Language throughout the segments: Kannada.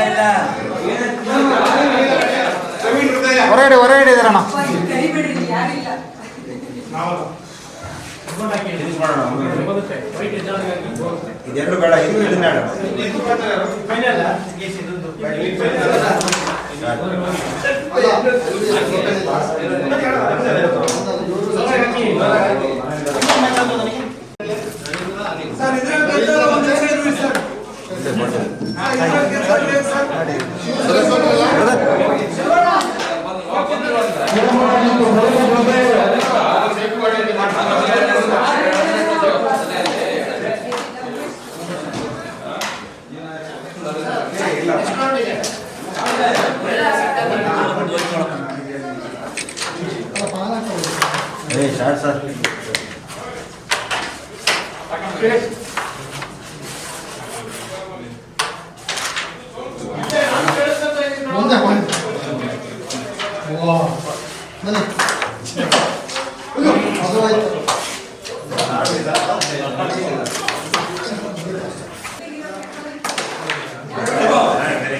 ಇಲ್ಲ ಹೊರಗಡೆ ಹೊರಗಡೆ ಇದಾರಣ್ಣ. ಇದೆರಡು ಬೇಡ ಇದು ಇದನ್ನ Hey, Sharsa. Okay. ಬೇಡ. ಏ ಶಾರ್ಟ್ ಸರ್ ಮುಂದೆ ಮುಂದೆ ವಾ ಬನ್ನಿ ಅಯ್ಯೋ, ಅದು ಆಯ್ತು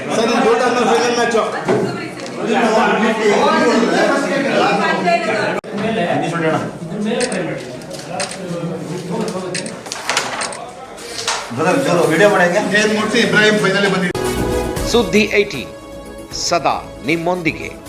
ಹಿಂದಿ ನೋಡಿ ಅಣ್ಣ ಬ್ರದರ್ ಜೋರು ವಿಡಿಯೋ ಮಾಡಿ ಸುದ್ದಿ ಏಟಿ ಸದಾ ನಿಮ್ಮೊಂದಿಗೆ.